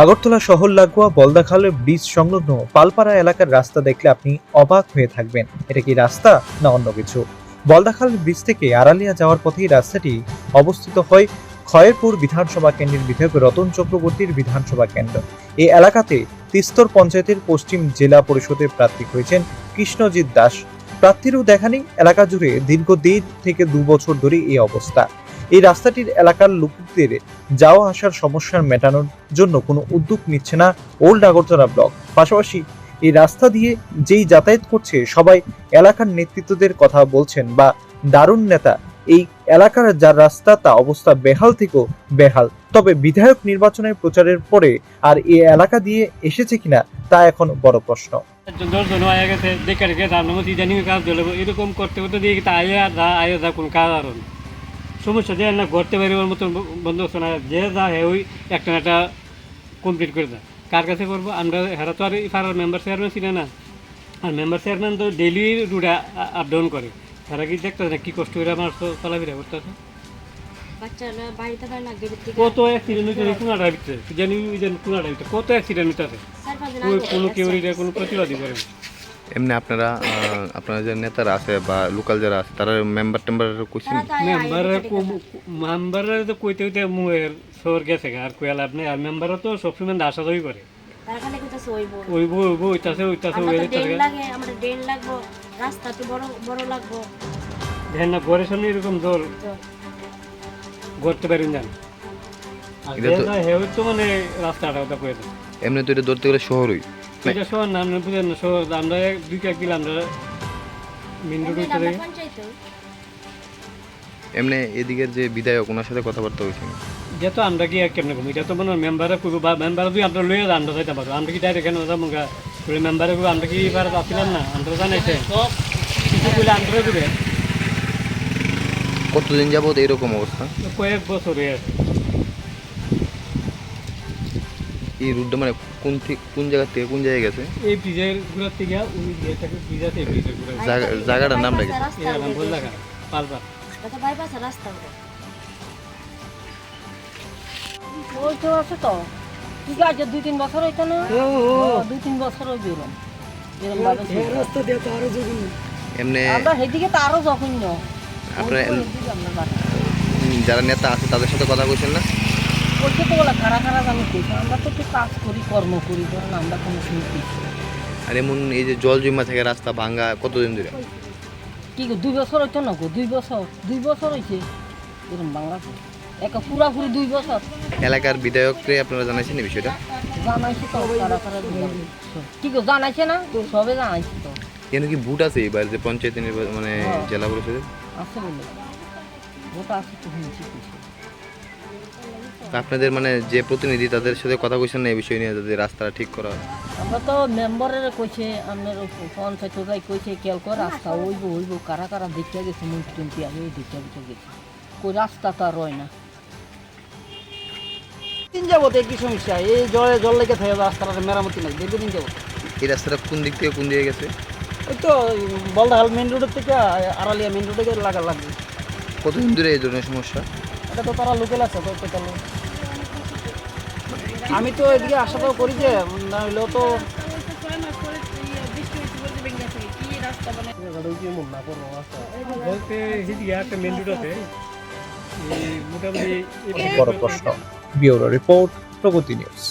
আগরতলা শহর লাগোয়া বলদাখালের ব্রিজ সংলগ্ন পালপাড়া এলাকার রাস্তা দেখলে আপনি অবাক হয়ে থাকবেন। এটা কি রাস্তা না অন্য কিছু? বলদাখাল ব্রিজ থেকে আড়ালিয়া যাওয়ার পথেই রাস্তাটি অবস্থিত হয় খয়েরপুর বিধানসভা কেন্দ্রের বিধায়ক রতন চক্রবর্তীর বিধানসভা কেন্দ্র। এই এলাকাতে তিস্তর পঞ্চায়েতের পশ্চিম জেলা পরিষদের প্রার্থী হয়েছেন কৃষ্ণজিৎ দাস। প্রার্থীরও দেখা নেই। এলাকা জুড়ে দীর্ঘ দেড় থেকে দু বছর ধরে এই অবস্থা। এই রাস্তাটির এলাকার লোকদের যাওয়া আসার সমস্যা মেটানোর জন্য কোনো উদ্যোগ নিচ্ছে না ওল্ড আগরতলা ব্লক। পাশাপাশি এই রাস্তা দিয়ে যেই যাতায়াত করছে, সবাই এলাকার নেতৃত্বদের কথা বলছেন বা দারুণ নেতা। এই এলাকার যার রাস্তা, তা অবস্থা বেহাল থেকেও বেহাল। তবে বিধায়ক নির্বাচনের প্রচারের পরে আর এই এলাকা দিয়ে এসেছে কিনা, তা এখন বড় প্রশ্ন। এরকম করতে করতে দিয়ে আয়ে যা আয়ে যা কোনো না। সমস্যা দিয়ে না ঘরতে বেরোবার মতন হচ্ছে না যে যা হে ওই একটা একটা কমপ্লিট করে দেয়। কার কাছে করব? আমরা হেরা তো আর ফারার মেম্বার চেয়ারম্যান ছিল না। আর মেম্বার চেয়ারম্যান তো ডেইলি রুটে আপ ডাউন করে। তারা কি দেখতে না কি কষ্ট করে আমার চ- চলাফেরা করতে আছে কত অ্যাক্সিডেন্ট হইতে কোনাটা ভিতরে জানি জানি কোনাটা ভিতরে কত অ্যাক্সিডেন্ট হইতে আছে কোনো কোনো কেউ কোনো প্রতিবাদই করে না। এমনি আপনারা আপনারা যে নেতারা আছে বা লোকাল যারা আছে তারা মেম্বার টেম্বার আগে মেম্বার মেম্বার তো কইতে কইতে মুয়ের শহর গেছে আর কইয়া লাভ নেই। আর মেম্বারও তো সবসময় আশা দাবি করে ওইটাছে ওইটাছে ওই লাগে আমাদের লাগবো রাস্তা তো বড় বড় লাগবো দেখেন না ঘরের সামনে এরকম জল তো ঘরতে পারেন যান আর এটা তো- তো মানে রাস্তাটা ওটা এমনি তো এটা ধরতে গেলে শহরই। এটা শহর নাম বুঝেন না শহর আমরা দুই এক দিলাম আমরা মেন রোড উঠে আমরা দেখি পঞ্চায়েতে এমনি এদিকের যে বিধায়ক ওনার সাথে কথাবার্তা হয়েছে যেহেতু আমরা কি আর কেমনে কমি এটা তো মনে মেম্বারে কইব বা মেম্বার যদি আমরা লইয়া যাই আমরা যাইতে পারব। আমরা কি ডাইরেক্ট এখানে যাব গা? বলে মেম্বারে কইব আমরা কি এবার আসছিলাম না? আমরা জানাইছে। কিছু কইলে আমরা দিবে কতদিন যাবত এরকম অবস্থা? কয়েক বছর হয়ে আছে। এই রুটটা মানে কোন থেকে কোন জায়গা থেকে কোন জায়গায় গেছে? এই ব্রিজের থেকে ওই যে থাকে ব্রিজ ব্রিজেরগুলো জায়গাটার কি? রাস্তা নাম বল লাগা পালবা এটা বাইপাস রাস্তা ওটা। ওই তো আছে তো। ঠিক আছে দুই তিন বছর হইতো না? দুই তিন বছর হইবে এরম। ভাবে ছিল। এমনি আমরা সেদিকে তো আরও আপনারা। যারা নেতা আছে তাদের সাথে কথা বলছেন না? ওইটা তো বলে খারা খারা জানি কইছে আমরা তো একটু কাজ করি কর্ম করি ধরেন আমরা কোনো শুনছি আর এমন এই যে জল জমা থেকে রাস্তা ভাঙ্গা কতদিন ধরে? কি গো দুই বছর হইতো না গো? দুই বছর দুই বছর হয়েছে এরম বাংলাতে একা পুরাপুরি দুই বছর। এলাকার বিধায়ককে আপনারা জানাইছেন এই বিষয়টা? জানাইছি তো কারা কারা কি গো জানাইছে না? সবে জানাইছি তো। কেন কি ভোট আছে এবার যে পঞ্চায়েত নির্বাচন মানে হ্যাঁ। জেলা পরিষদে আছে বলে। ওটা আছে তো তা। আপনাদের মানে যে প্রতিনিধি তাদের সাথে কথা কইছেন না এই বিষয় নিয়ে যাতে রাস্তাটা ঠিক করা আমরা তো মেম্বারের কইছে আপনার পঞ্চায়েত যাই কইছে কেল করে রাস্তা ওইব ওইব কারা কারা দেখতে গেছে মন্ত্রী টন্ত্রী আগে দেখতে দেখতে গেছে। কই রাস্তা তো আর রয় না। দিন যাবত একই সমস্যা? এই জলে জল লেগে থাকে রাস্তাটা মেরামতি নাই দিন যাবত। এই রাস্তাটা কোন দিক থেকে কোন দিকে গেছে? ওই তো বলদাহাল মেন রোডের থেকে আড়ালিয়া মেন রোডে লাগা লাগবে। কতদিন ধরে এই ধরনের সমস্যা? এটা তো তারা লোকেল আছে তো টোটাল। আমি তো এদিকে আশা তো করি যে না হলেও তো বলতে হিদিকে একটা মেন রোড মোটামুটি এই বড় প্রশ্ন। Bureau report Pragati news.